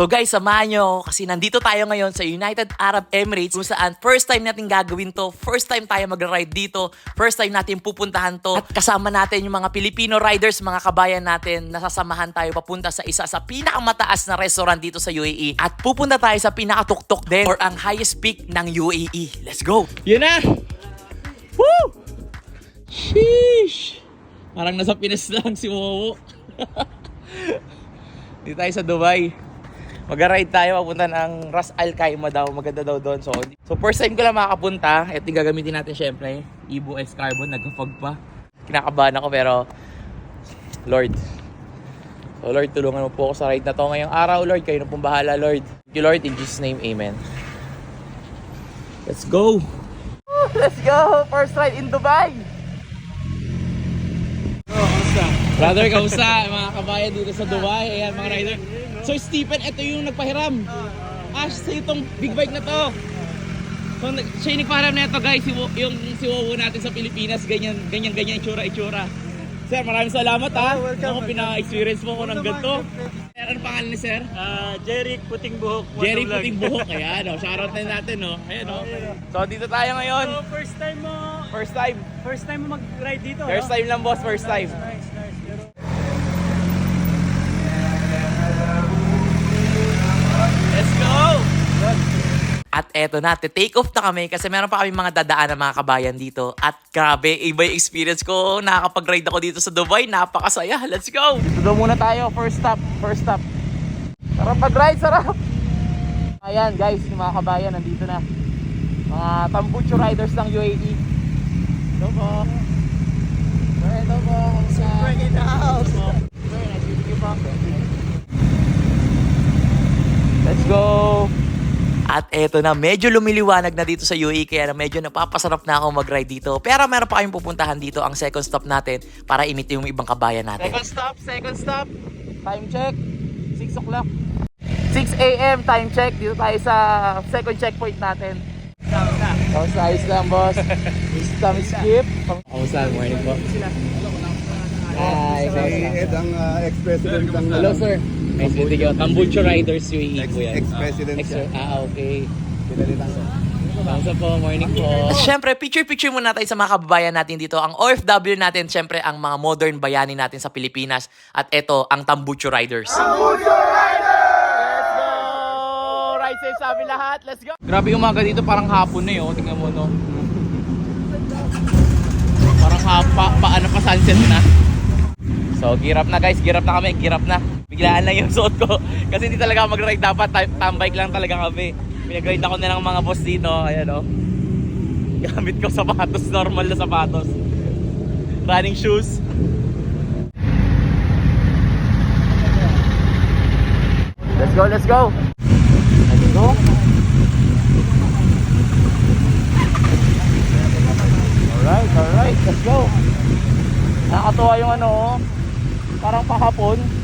So guys, samahan nyo kasi nandito tayo ngayon sa United Arab Emirates kung saan first time natin gagawin to, first time tayo mag-ride dito, first time natin pupuntahan to at kasama natin yung mga Filipino riders, mga kabayan natin, nasasamahan tayo papunta sa isa sa pinakamataas na restaurant dito sa UAE at pupunta tayo sa pinakatuktok din or ang highest peak ng UAE. Let's go! Yun na! Woo! Sheesh! Parang nasa Pinas lang si Wowo. Dito tayo sa Dubai. Mag-ride tayo papunta ng Ras Al Khaimah daw. Maganda daw doon. So, so first time ko lang makakapunta. Ito yung gagamitin natin syempre. Evo S Carbon. Nagka-fog pa. Kinakabahan ako pero Lord. So Lord, tulungan mo po ako sa ride na to ngayong araw, Lord. Kayo na pong bahala, Lord. Thank you, Lord. In Jesus' name, Amen. Let's go! Let's go! First ride in Dubai! Brother, kausa, mga kabayan dito sa Dubai. Ayan, mga rider. So, Stephen, ito yung nagpahiram. Ah, sa itong big bike na to. So, siya yung nagpahiram na ito, guys. Si, Wo- yung si Wowo natin sa Pilipinas, ganyan, ganyan, ganyan, itsura, itsura. Sir, maraming salamat ha. Oh, welcome, Ako, pina-experience mo ko ng ganito. Sir, ano pangalan ni Sir? Ah, Jerry Puting Buhok. Jerry Motovlog. Puting Buhok. Ayan, oh, shoutout na natin, no? Ayan, oh. So, dito tayo ngayon. So, first time mo, First time. first time mo mag-ride dito, First no? time lang, boss. First time. Nice, nice. Pero, Let's go! At eto na, take off na kami kasi meron pa kami mga dadaan ng mga kabayan dito. At grabe, iba yung experience ko. Nakakapag-ride ako dito sa Dubai. Napakasaya. Let's go! Dito daw muna tayo. First stop. First stop. Sarap mag-ride, sarap! Ayan guys, yung mga kabayan nandito na. Mga tambucho riders ng UAE. Hello po. Sir, hello po. Sir, meeting you po. Let's go! At eto na, medyo lumiliwanag na dito sa UE kaya na medyo napapasarap na ako mag-ride dito. Pero meron pa kayong pupuntahan dito ang second stop natin para imit yung ibang kabayan natin. Second stop, second stop. Time check, 6 o'clock. 6 a.m. time check. Dito tayo sa second checkpoint natin. Kamusta ayos lang, boss? Mr. Miss Skip. Kamusta? Morning po. Hi, Si Ed ang uh, ex-president ng... Hello, sir. Nice meeting you. Tambucho Riders UAE Ex- po yan. ex-president siya. Ah, okay. Pinalitan ko. Kamusta po? Morning po. Siyempre, picture-picture muna tayo sa mga kababayan natin dito. Ang OFW natin, siyempre, ang mga modern bayani natin sa Pilipinas. At ito, ang Tambucho Riders. Tambucho Riders! Let's go! Ride safe sa amin lahat. Let's go! Grabe yung umaga dito, parang hapon na yun. Tingnan mo, no? Parang hapa, paano pa sunset na. So, gear up na guys, gear up na kami, gear up na. Biglaan lang yung suot ko. Kasi hindi talaga mag-ride dapat, tam- tambike lang talaga kami. Pinag-ride ako na ng mga boss dito, ayan o. Gamit ko sapatos, normal na sapatos. Running shoes. Let's go, let's go. Let's go. Alright, alright, let's go. Nakakatuwa yung ano, oh. Parang pahapon.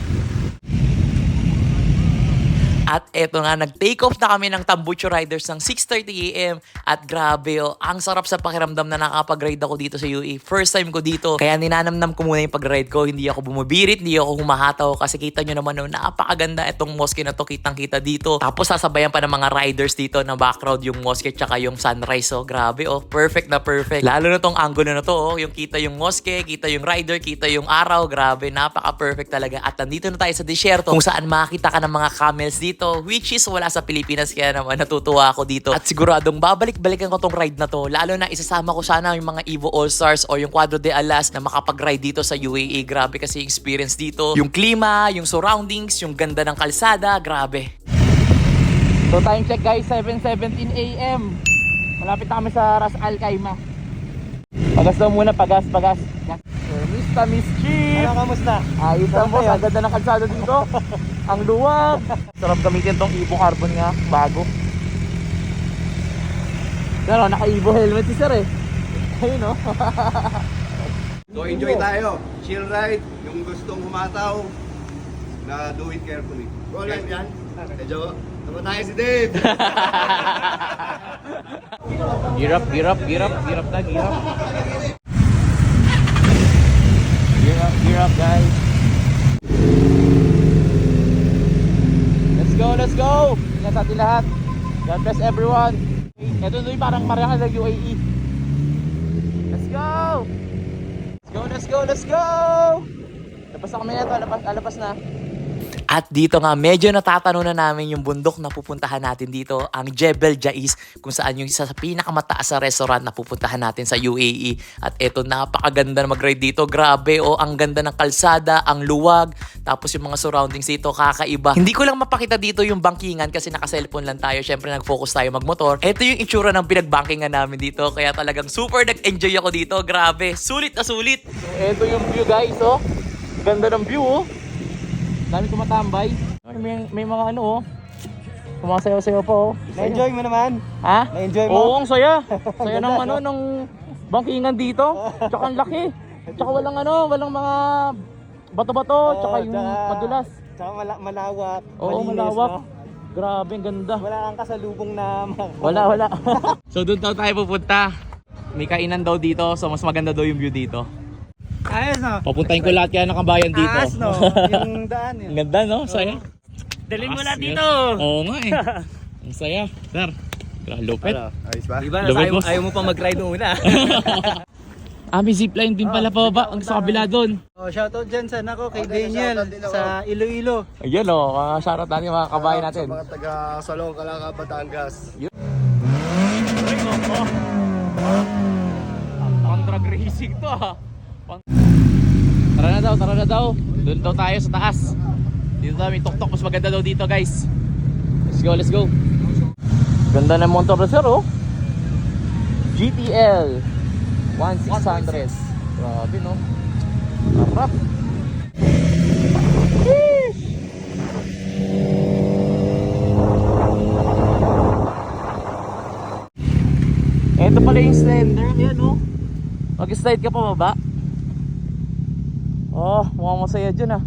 At eto nga, nag-take off na kami ng Tambucho Riders ng 6.30am at grabe oh, ang sarap sa pakiramdam na nakapag-ride ako dito sa UE. First time ko dito, kaya ninanamnam ko muna yung pag-ride ko. Hindi ako bumabirit, hindi ako humahataw kasi kita nyo naman oh, napakaganda itong mosque na to, kitang kita dito. Tapos sasabayan pa ng mga riders dito na background yung mosque tsaka yung sunrise. Oh, grabe oh, perfect na perfect. Lalo na tong angulo na to, oh, yung kita yung mosque, kita yung rider, kita yung araw, grabe, napaka-perfect talaga. At nandito na tayo sa desierto kung saan makakita ka ng mga camels dito, which is wala sa Pilipinas, kaya naman natutuwa ako dito. At siguradong babalik-balikan ko tong ride na to, lalo na isasama ko sana yung mga Evo All-Stars o yung Quadro de Alas na makapag-ride dito sa UAE. Grabe kasi yung experience dito. Yung klima, yung surroundings, yung ganda ng kalsada, grabe. So time check guys, 7.17 a.m. Malapit na kami sa Ras Al Khaimah. Pagas daw muna, pagas, pagas. Gas. Sir, Mr. Miss Chief! ano, kamusta? Ayos lang boss, ang ganda ng kalsada dito. ang luwag. Sarap gamitin tong Evo Carbon nga, bago. Pero naka-Evo helmet si sir eh. Ayun oh. So enjoy tayo. Chill ride. Yung gustong humataw, na do it carefully. Go live yan. Medyo, tama tayo si Dave. Gear up, gear up, gear up, gear up na, gear up. Gear up, gear up guys. Go! let's go! Ingat sa atin lahat. God bless everyone. Ito doon parang marami ng UAE. Let's go! Let's go, let's go, let's go! Labas na kami na ito, labas, labas na. At dito nga, medyo natatanong na namin yung bundok na pupuntahan natin dito, ang Jebel Jais, kung saan yung isa sa pinakamataas na restaurant na pupuntahan natin sa UAE. At eto, napakaganda na mag-ride dito. Grabe, oh, ang ganda ng kalsada, ang luwag, tapos yung mga surroundings dito, kakaiba. Hindi ko lang mapakita dito yung bankingan kasi naka-cellphone lang tayo. Syempre, nag-focus tayo magmotor. Ito yung itsura ng pinagbankingan namin dito, kaya talagang super nag-enjoy ako dito. Grabe, sulit na sulit. Ito yung view guys, oh. Ganda ng view, oh. Dami kumatambay. Ay, May, may mga ano, oh. Kumasayaw-sayaw pa, oh. Na-enjoy mo naman. Ha? Na-enjoy mo? Oo, ang saya. Saya ng ano, ng bangkingan dito. Tsaka ang laki. Tsaka walang ano, walang mga bato-bato, tsaka yung madulas. Tsaka mala- malawak. Oo, malinis, malawak. no? Grabe, ang ganda. Wala kang kasalubong na Wala, wala. so doon daw tayo pupunta. May kainan daw dito, so mas maganda daw yung view dito. Ayos no? Papuntahin ko lahat kaya ng kabayan dito. Ayos no? yung daan ang eh. ganda, no? Saya. Dalhin mo lahat dito. Oo nga eh. Ang saya. Sir, grabe lupit. Ayos ba? Diba, Lupit, ayaw, boss. ayaw mo pa mag-ride una. Ah, may zipline din pala pa ba? Ang sa kabila doon. oh, shoutout dyan sa nako kay Oh, dito, Daniel shoutout din ako. sa Iloilo. Ayun o, mga shoutout natin mga kabayan natin. Sa mga taga Salong, Calanga, Batangas. Pang drag racing to ah. Tara na daw, tara na daw. Doon daw tayo sa taas. Dito daw may tuktok, mas maganda daw dito guys. Let's go, let's go. Ganda ng sir oh. GTL 1600. Grabe no. Harap. Ito pala yung slender, yan oh. Mag-slide ka pa baba. Oh, mukhang masaya dyan ah.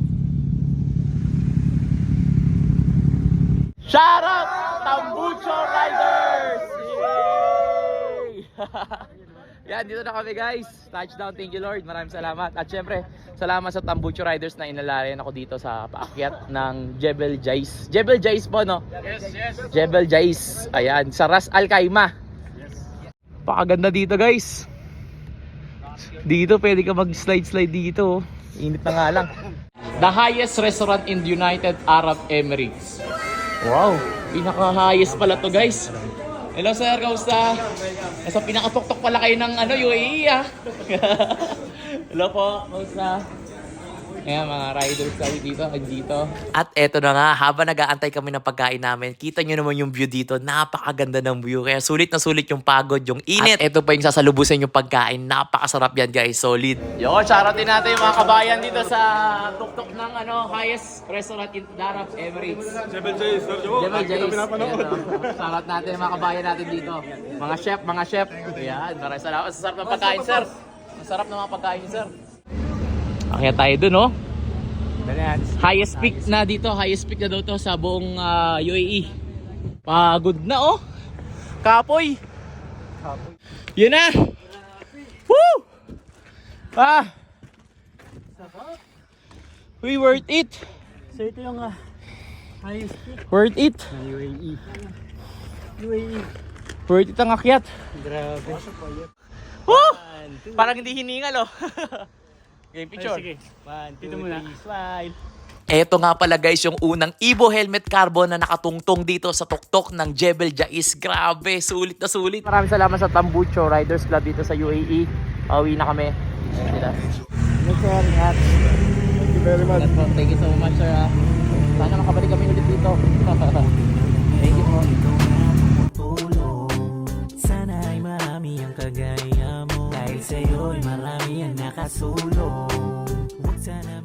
Shout out Tambucho Riders! Yay! Yan, dito na kami guys. Touchdown, thank you Lord. Maraming salamat. At syempre, salamat sa Tambucho Riders na inalalayan ako dito sa paakyat ng Jebel Jais. Jebel Jais po, no? Yes, yes. Jebel Jais. Ayan, sa Ras Al Khaimah. Pakaganda dito guys. Dito pwede ka mag-slide-slide dito. oh. Init na nga lang. The highest restaurant in the United Arab Emirates. Wow, pinaka-highest pala to guys. Hello sir, kamusta? Nasa pinakatuktok pala kayo ng ano, UAE ah. Hello po, kamusta? Ayan mga riders tayo dito, dito. At eto na nga, habang nag-aantay kami ng pagkain namin, kita nyo naman yung view dito. Napakaganda ng view. Kaya sulit na sulit yung pagod, yung init. At eto pa yung sasalubusan yung pagkain. Napakasarap yan guys, solid. Yo, shoutout din natin yung mga kabayan dito sa tuktok ng ano, highest restaurant in the Arab Emirates. Jebel Jais, Sir Joe. Jebel Jais. Shoutout natin yung mga kabayan natin dito. Mga chef, mga chef. Ayan, maraming salamat. Sarap ng pagkain, sir. Ang sarap ng mga pagkain, sir. Akyat tayo dun, oh. Highest peak na dito, highest peak na daw to sa buong ah, UAE. Pagod na, oh. Kapoy. Yun na. Woo! Ah! We worth it! So ito yung uh, highest peak Worth it! ng UAE. UAE. Worth it ang akyat! Grabe. Woo! Parang hindi hiningal oh. Game Ay, picture. sige. One, two, three, smile. Eto nga pala guys, yung unang Evo Helmet Carbon na nakatungtong dito sa tuktok ng Jebel Jais. Grabe, sulit na sulit. Maraming salamat sa Tambucho Riders Club dito sa UAE. Pauwi na kami. One, hat. Thank you very much. Thank you so much sir. ah. Sana makabalik kami ulit dito. Thank you po. tulong Sana ay marami ang kagaya mo Dahil sa'yo'y marami nakasulong Huwag sana